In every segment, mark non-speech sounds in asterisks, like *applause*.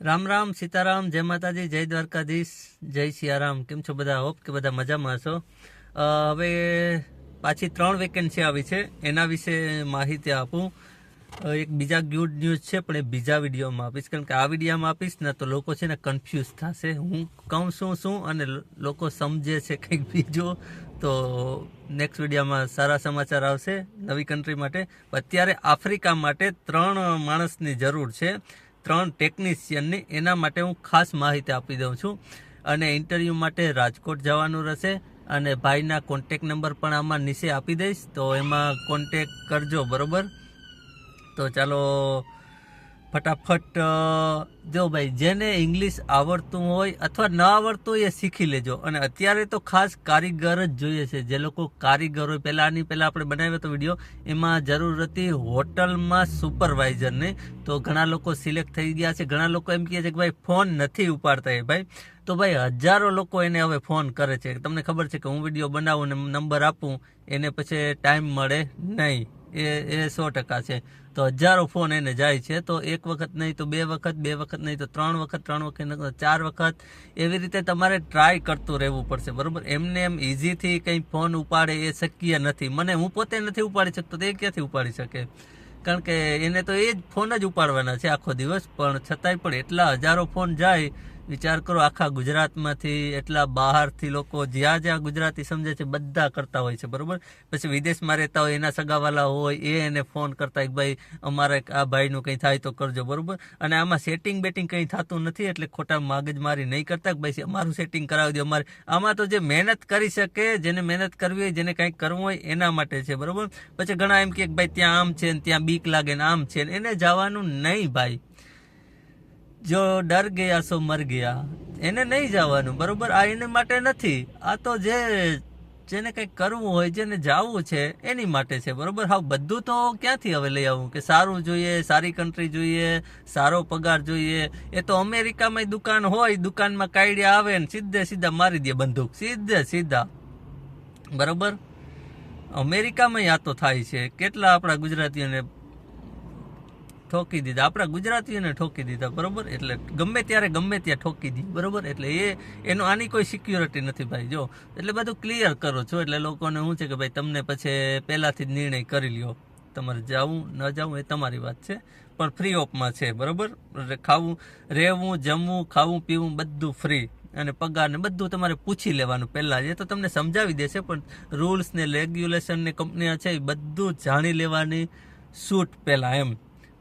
રામ રામ સીતારામ, જય માતાજી, જય દ્વારકાધીશ, જય સિયારામ. કેમ છો બધા? હોપ કે બધા મજામાં હશો. હવે પાછી ત્રણ વેકેન્સી આવી છે. એના વિશે માહિતી આપું. એક બીજા ગુડ ન્યૂઝ છે, પણ એ બીજા વિડીયોમાં આપીશ. કારણ કે આ વિડીયોમાં આપીશ, ને તો લોકો છે ને કન્ફ્યુઝ થશે. હું કહું શું શું અને લોકો સમજે છે કંઈક બીજો. તો નેક્સ્ટ વિડીયોમાં સારા સમાચાર આવશે નવી કન્ટ્રી માટે. અત્યારે આફ્રિકા માટે ત્રણ માણસની જરૂર છે. ત્રણ ટેકનિશિયનની એના માટે હું ખાસ માહિતી આપી દઉં છું. અને ઇન્ટરવ્યૂ માટે રાજકોટ જવાનું રહેશે અને ભાઈના કોન્ટેક નંબર પણ આમાં નીચે આપી દઈશ. તો એમાં કોન્ટેક કરજો, બરોબર? તો ચાલો ફટાફટ જો ભાઈ, જેને ઇંગ્લિશ આવડતું હોય અથવા ન આવડતું હોય એ શીખી લેજો. અને અત્યારે તો ખાસ કારીગર જ જોઈએ છે. જે લોકો કારીગર હોય, પહેલાં આની પહેલાં આપણે બનાવ્યો હતો વીડિયો, એમાં જરૂર હતી હોટલમાં સુપરવાઇઝરને તો ઘણા લોકો સિલેક્ટ થઈ ગયા છે. ઘણા લોકો એમ કહે છે કે ભાઈ ફોન નથી ઉપાડતા એ ભાઈ. તો ભાઈ, હજારો લોકો એને હવે ફોન કરે છે. તમને ખબર છે કે હું વીડિયો બનાવું ને નંબર આપું, એને પછી ટાઈમ મળે નહીં. એ એ સો ટકા છે. તો હજારો ફોન એને જાય છે, તો એક વખત નહીં તો બે વખત બે વખત નહીં તો ત્રણ વખત ત્રણ વખત નહીં તો ચાર વખત. એવી રીતે તમારે ટ્રાય કરતું રહેવું પડશે, બરાબર? એમને એમ ઇઝીથી કંઈ ફોન ઉપાડે એ શક્ય નથી. મને હું પોતે નથી ઉપાડી શકતો, તો એ ક્યાંથી ઉપાડી શકે? કારણ કે એને તો એ જ ફોન જ ઉપાડવાના છે આખો દિવસ, પણ છતાંય પણ એટલા હજારો ફોન જાય વિચાર કરો, આખા ગુજરાતમાંથી એટલા બહારથી લોકો જ્યાં જ્યાં ગુજરાતી સમજે છે, બધા કરતા હોય છે, બરાબર? પછી વિદેશમાં રહેતા હોય, એના સગાવાલા હોય, એ એને ફોન કરતા કે ભાઈ, અમારે આ ભાઈનું કંઈ થાય તો કરજો, બરાબર? અને આમાં સેટિંગ બેટિંગ કંઈ થતું નથી, એટલે ખોટા માગજમારી નહીં કરતા કે ભાઈ અમારું સેટિંગ કરાવી દો, અમારે આમાં તો જે મહેનત કરી શકે, જેને મહેનત કરવી હોય, જેને કંઈક કરવું હોય, એના માટે છે, બરાબર? પછી ઘણા એમ કે ભાઈ, ત્યાં આમ છે ને, ત્યાં બીક લાગે ને આમ છે ને, એને જવાનું નહીં, ભાઈ. જો ડર ગયા સો મર ગયા, એને નહીં જવાનું, બરોબર? આ એને માટે નથી. આ તો જે, જેને કંઈક કરવું હોય, જેને જવું છે, એની માટે છે, બરોબર? હા, બધું તો ક્યાંથી હવે લઈ આવું? કે સારું જોઈએ, સારી કન્ટ્રી જોઈએ, સારો પગાર જોઈએ. એ તો અમેરિકામાં દુકાન હોય, દુકાનમાં કાયડિયા આવે ને સીધે સીધા મારી દે બંદૂક. સીધે સીધા. બરોબર? અમેરિકામાં આ તો થાય છે. કેટલા આપણા ગુજરાતીઓને ઠોકી દીધા. આપણા ગુજરાતીઓને ઠોકી દીધા, બરોબર? એટલે ગમે ત્યારે, ગમે ત્યાં ઠોકી દી, બરોબર? એટલે એ, એનો આની કોઈ સિક્યુરિટી નથી ભાઈ, જો. એટલે બધું ક્લિયર કરો છો. એટલે લોકોને શું છે કે ભાઈ, તમને પછી પહેલાંથી જ નિર્ણય કરી લ્યો. તમારે જવું, ન જવું એ તમારી વાત છે. પણ ફ્રી ઓફમાં છે, બરોબર? ખાવું, રહેવું, જમવું, ખાવું, પીવું, બધું ફ્રી અને પગારને બધું તમારે પૂછી લેવાનું પહેલાં. એ તો તમને સમજાવી દેશે, પણ રૂલ્સ ને રેગ્યુલેશન કંપનીઓ છે, એ બધું જાણી લેવાની છૂટ પહેલાં એમ.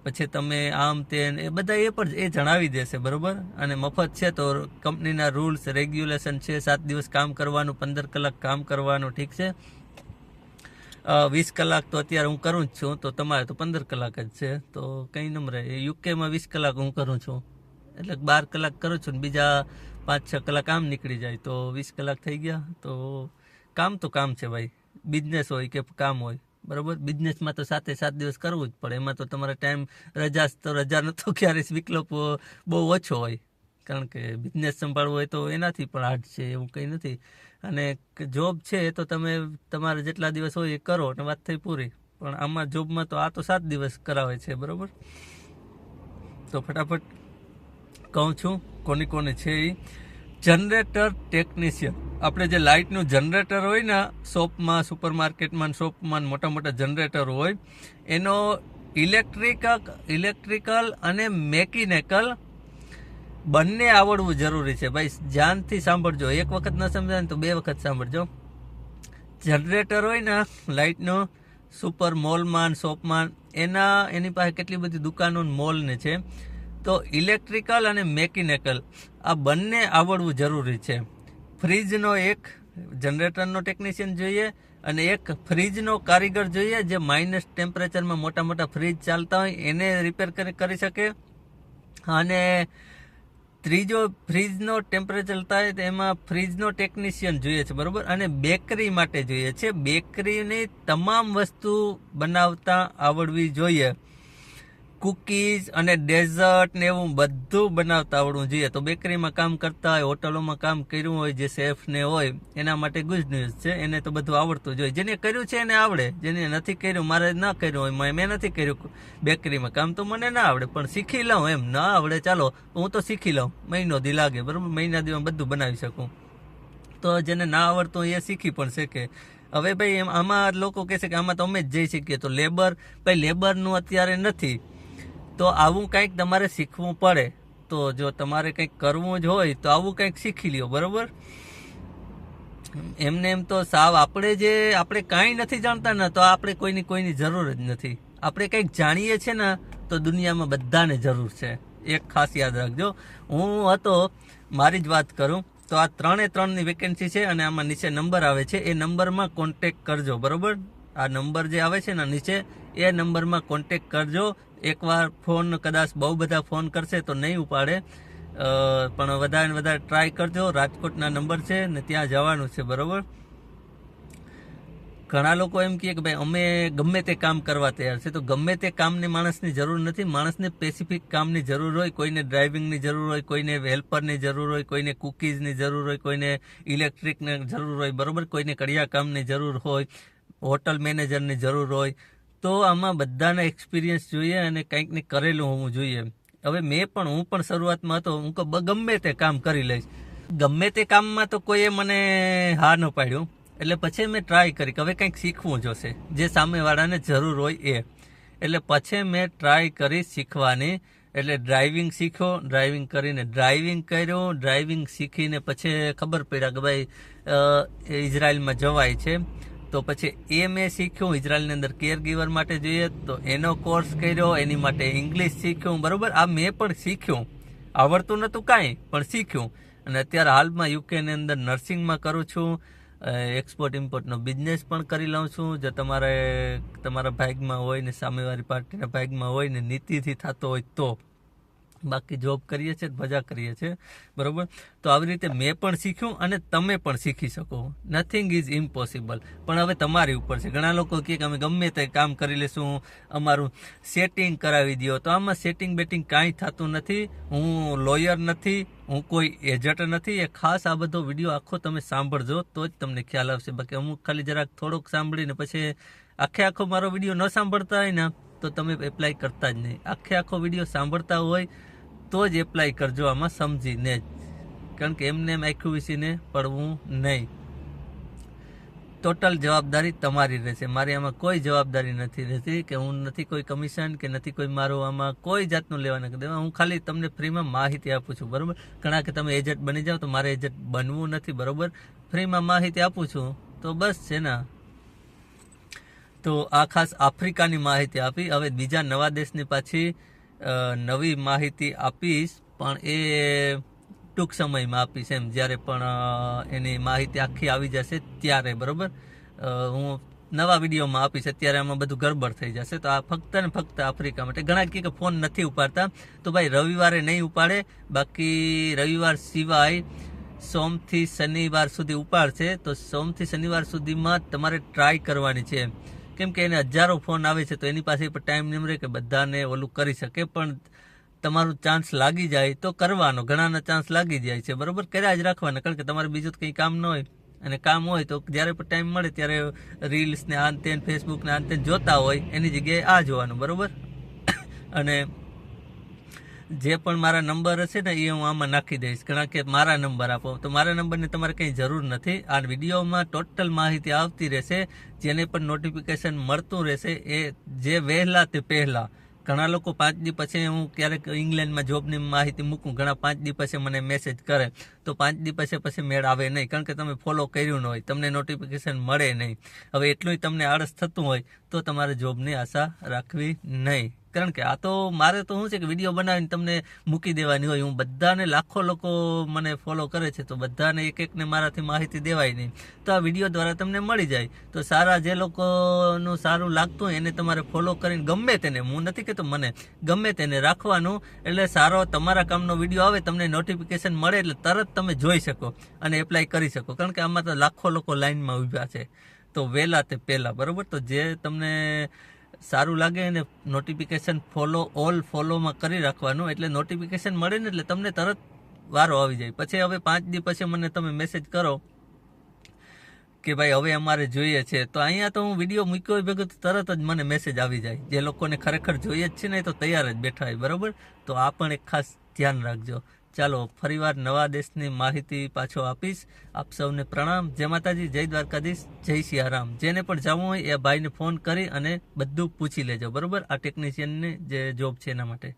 પછી તમે આમ તે એ બધા એ પણ એ જણાવી દેશે, બરોબર? અને મફત છે તો કંપનીના રૂલ્સ, રેગ્યુલેશન છે, સાત દિવસ કામ કરવાનું, પંદર કલાક કામ કરવાનું, ઠીક છે? વીસ કલાક તો અત્યારે હું કરું જ છું, તો તમારે તો પંદર કલાક જ છે, તો કંઈ નંબર યુકેમાં વીસ કલાક હું કરું છું. એટલે બાર કલાક કરું છું ને બીજા પાંચ, છ કલાક આમ નીકળી જાય. તો વીસ કલાક થઈ ગયા, તો કામ તો કામ છે ભાઈ. બિઝનેસ હોય કે કામ હોય. બરોબર? બિઝનેસમાં તો સાતે સાત દિવસ કરવું જ પડે. એમાં તો તમારે ટાઈમ રજા તો રજા નતો *laughs* ક્યારેય વિકલ્પ બહુ ઓછો હોય. કારણ કે બિઝનેસ સંભાળવો હોય તો એનાથી પણ હાર્ડ છે, એવું કંઈ નથી. અને જોબ છે તો તમે તમારે જેટલા દિવસ હોય એ કરો, અને વાત થઈ પૂરી. પણ આમાં જોબમાં તો આ તો સાત દિવસ કરાવે છે, બરાબર? તો ફટાફટ કહું છું, કોની કોને છે એ જનરેટર ટેકનિશિયન. આપણે જે લાઇટનું જનરેટર હોય ને, શોપમાં સુપર માર્કેટમાં શોપમાં મોટા મોટા જનરેટર હોય, એનો ઇલેક્ટ્રિક ઇલેક્ટ્રિકલ અને મેકેનિકલ બંને આવડવું જરૂરી છે. ભાઈ, ધ્યાનથી સાંભળજો. એક વખત ન સમજાય તો બે વખત સાંભળજો. જનરેટર હોય ને, લાઇટનો, સુપર મોલમાં શોપમાં એના, એની પાસે કેટલી બધી દુકાનો મોલને છે. તો ઇલેક્ટ્રિકલ અને મેકેનિકલ, આ બંને આવડવું જરૂરી છે. ફ્રીજનો એક જનરેટરનો ટેકનિશિયન જોઈએ અને એક ફ્રીજનો કારીગર જોઈએ જે માઇનસ ટેમ્પરેચરમાં મોટા મોટા ફ્રીજ ચાલતા હોય એને રિપેર કરી શકે. અને ત્રીજો, ફ્રીજનો ટેમ્પરેચર થાય તો એમાં ફ્રીજનો ટેકનિશિયન જોઈએ છે, બરાબર? અને બેકરી માટે જોઈએ છે. બેકરીની તમામ વસ્તુ બનાવતા આવડવી જોઈએ. કુકીઝ અને ડેઝર્ટ ને એવું બધું બનાવતા આવડવું જોઈએ. તો બેકરીમાં કામ કરતા હોય, હોટલોમાં કામ કર્યું હોય, જે શેફ ને હોય, એના માટે ગુડ ન્યૂઝ છે. એને તો બધું આવડતું જોઈએ જેને કર્યું છે એને આવડે. જેને નથી કર્યું, મારે ના કર્યું હોય, મેં- નથી કર્યું બેકરીમાં કામ, તો મને ના આવડે. પણ શીખી લઉં એમ. ના આવડે, ચાલો, હું તો શીખી લઉં. મહિનો દી લાગે, બરાબર? મહિના દીમાં બધું બનાવી શકું. તો જેને ના આવડતું એ શીખી પણ શકે. હવે ભાઈ, એમ, આમાં લોકો કહે છે કે આમાં તો અમે જ જઈ શકીએ. તો લેબર ભાઈ લેબરનું અત્યારે નથી. તો આવું કંઈક તમારે શીખવું પડે. તો જો તમારે કંઈક કરવું જ હોય તો આવું કંઈક શીખી લ્યો, બરાબર? એમને એમ તો સાવ આપણે જે, આપણે કાંઈ નથી જાણતા ને તો આપણે કોઈની કોઈની જરૂર જ નથી. આપણે કંઈક જાણીએ છીએ ને તો દુનિયામાં બધાને જરૂર છે. એક ખાસ યાદ રાખજો, હું હતો, મારી જ વાત કરું, તો આ ત્રણે ત્રણની વેકેન્સી છે અને આમાં નીચે નંબર આવે છે. એ નંબરમાં કોન્ટેક કરજો, બરાબર? આ નંબર જે આવે છે ને નીચે એ નંબરમાં કોન્ટેક કરજો. એકવાર ફોન કદાચ બહુ બધા ફોન કરશે તો નહીં ઉપાડે. પણ વધારે ને વધારે ટ્રાય કરજો. રાજકોટના નંબર છે ને ત્યાં જવાનું છે, બરાબર? ઘણા લોકો એમ કહે કે ભાઈ, અમે ગમે તે કામ કરવા તૈયાર છે. તો ગમે તે કામની માણસની જરૂર નથી. માણસને સ્પેસિફિક કામની જરૂર હોય, કોઈને ડ્રાઇવિંગની જરૂર હોય, કોઈને હેલ્પરની જરૂર હોય, કોઈને કુકીઝની જરૂર હોય, કોઈને ઇલેક્ટ્રિકની જરૂર હોય, બરાબર? કોઈને કડિયા કામની જરૂર હોય હોટલ મેનેજરની જરૂર હોય તો આમાં બધાના એક્સપિરિયન્સ જોઈએ અને કંઈક ને કરેલું હોવું જોઈએ હવે મેં પણ હું પણ શરૂઆતમાં હતો હું કહું, ગમે તે કામ કરી લઈશ. ગમે તે કામમાં તો કોઈએ મને હા ન પાડ્યું. એટલે પછી મેં ટ્રાય કરી કે હવે કંઈક શીખવું જોશે જે સામેવાળાને જરૂર હોય એ. એટલે પછી મેં ટ્રાય કરી શીખવાની. એટલે ડ્રાઇવિંગ શીખ્યો ડ્રાઇવિંગ કરીને ડ્રાઇવિંગ કર્યું. ડ્રાઇવિંગ શીખીને પછી ખબર પડ્યા કે ભાઈ ઇઝરાયલમાં જવાય છે. તો પછી એ મેં શીખ્યું ઇઝરાયલની અંદર કેર ગીવર માટે જોઈએ તો એનો કોર્સ કર્યો, એની માટે ઇંગ્લિશ શીખ્યું, બરાબર? આ મેં પણ શીખ્યું. આવડતું નહોતું કાંઈ, પણ શીખ્યું. અને અત્યારે હાલમાં યુકેની અંદર નર્સિંગમાં કરું છું. એક્સપોર્ટ ઇમ્પોર્ટનો બિઝનેસ પણ કરી લઉં છું. જો તમારે, તમારા ભાગમાં હોય ને સામેવાળી પાર્ટીના ભાગમાં હોય ને નીતિથી થતો હોય તો. બાકી જોબ કરીએ છીએ, મજા કરીએ છીએ, બરાબર? તો આવી રીતે મેં પણ શીખ્યું અને તમે પણ શીખી શકો. નથિંગ ઇઝ ઇમ્પોસિબલ પણ હવે તમારી ઉપર છે. ઘણા લોકો કહે કે અમે ગમે તે કામ કરી લેશું, અમારું સેટિંગ કરાવી દો તો આમાં સેટિંગ બેટિંગ કાંઈ થતું નથી. હું લોયર નથી, હું કોઈ એજન્ટ નથી. એ ખાસ આ બધો વીડિયો આખો તમે સાંભળજો, તો જ તમને ખ્યાલ આવશે. બાકી અમુક ખાલી જરાક થોડોક સાંભળીને પછી આખે આખો મારો વીડિયો ન સાંભળતા હોય ને, તો તમે એપ્લાય કરતા જ નહીં. આખે આખો વીડિયો સાંભળતા હોય તો જ એપ્લાય કરજો, આમાં સમજીને જ. કારણ કે એમને એમ આખું વિસીને પડવું નહીં. ટોટલ જવાબદારી તમારી રહેશે. મારી આમાં કોઈ જવાબદારી નથી રહેતી કે હું નથી કોઈ કમિશન કે નથી કોઈ મારું આમાં કોઈ જાતનું લેવા નથી દેવા. હું ખાલી તમને ફ્રીમાં માહિતી આપું છું, બરાબર? ઘણા કે તમે એજન્ટ બની જાઓ તો મારે એજન્ટ બનવું નથી, બરોબર? ફ્રીમાં માહિતી આપું છું, તો બસ છે ને. તો આ ખાસ આફ્રિકાની માહિતી આપી. હવે બીજા નવા દેશની પાછી નવી માહિતી આપીશ, પણ એ ટૂંક સમયમાં આપીશ એમ. જ્યારે પણ એની માહિતી આખી આવી જશે ત્યારે, બરાબર? હું નવા વિડીયોમાં આપીશ. અત્યારે આમાં બધું ગરબડ થઈ જશે. તો આ ફક્ત ને ફક્ત આફ્રિકા માટે. ઘણા કે ફોન નથી ઉપાડતા. તો ભાઈ, રવિવારે નહીં ઉપાડે. બાકી રવિવાર સિવાય સોમથી શનિવાર સુધી ઉપાડશે. તો સોમથી શનિવાર સુધીમાં તમારે ટ્રાય કરવાની છે કેમ કે એને હજારો ફોન આવે છે, તો એની પાસે પણ ટાઈમ નહીં રહે કે બધાને ઓલું કરી શકે, પણ તમારું ચાન્સ લાગી જાય તો કરવાનો, ઘણાના ચાન્સ લાગી જાય છે. બરાબર? કર્યા જ રાખવાના, કારણ કે તમારે બીજું કંઈ કામ ન હોય. અને કામ હોય તો જ્યારે પણ ટાઈમ મળે ત્યારે રીલ્સને આન તેન ફેસબુક ને તેન જોતા હોય, એની જગ્યાએ આ જોવાનું, બરાબર? *coughs* અને જે પણ મારા નંબર હશે ને, એ હું આમાં નાખી દઈશ. કારણ કે મારા નંબર આપો. તો મારા નંબરની તમારે કંઈ જરૂર નથી. આ વિડીયોમાં ટોટલ માહિતી આવતી રહેશે. જેને પણ નોટિફિકેશન મળતું રહેશે, એ જે વહેલા તે પહેલાં. ઘણા લોકો પાંચ દી પછી હું ક્યારેક ઇંગ્લેન્ડમાં જોબની માહિતી મૂકું, ઘણા પાંચ દી પછી મને મેસેજ કરે. તો પાંચ દી પછી પછી મેળ આવે નહીં. કારણ કે તમે ફોલો કર્યું ન હોય, તમને નોટિફિકેશન મળે નહીં. હવે એટલું તમને આળસ થતું હોય, તો તમારે જોબની આશા રાખવી નહીં. કારણ કે આ તો મારે તો શું છે કે વીડિયો બનાવીને તમને મૂકી દેવાની હોય. હું બધાને લાખો લોકો મને ફોલો કરે છે, તો બધાને એક એકને મારાથી માહિતી દેવાય નહીં. તો આ વીડિયો દ્વારા તમને મળી જાય. તો સારા જે લોકોનું સારું લાગતું હોય એને તમારે ફોલો કરીને ગમે તેને, હું નથી કહેતો મને, ગમે તેને રાખવાનું. એટલે સારો તમારા કામનો વીડિયો આવે, તમને નોટિફિકેશન મળે એટલે તરત તમે જોઈ શકો અને એપ્લાય કરી શકો. કારણ કે આમાં તો લાખો લોકો લાઈનમાં ઊભા છે. તો વહેલા તે પહેલાં, બરાબર? તો જે તમને સારું લાગે અને નોટિફિકેશન ફોલો ઓલ ફોલોમાં કરી રાખવાનું, એટલે નોટિફિકેશન મળે ને એટલે તમને તરત વારો આવી જાય. પછી હવે પાંચ દિવસ પછી મને તમે મેસેજ કરો કે ભાઈ હવે અમારે જોઈએ છે. તો અહીંયા તો હું વીડિયો મૂક્યો ભેગો તરત જ મને મેસેજ આવી જાય. જે લોકોને ખરેખર જોઈએ જ છે ને તો તૈયાર જ બેઠા હોય, બરાબર? તો આ પણ એક ખાસ ધ્યાન રાખજો. ચાલો ફરીવાર નવા દેશની માહિતી પાછો આપીશ. આપ સૌને પ્રણામ. જય માતાજી, જય દ્વારકાધીશ, જય સિયારામ. જેને પણ જવું હોય એ ભાઈને ફોન કરી અને બધું પૂછી લેજો. બરોબર? આ ટેકનિશિયનને જે જોબ છે એના માટે.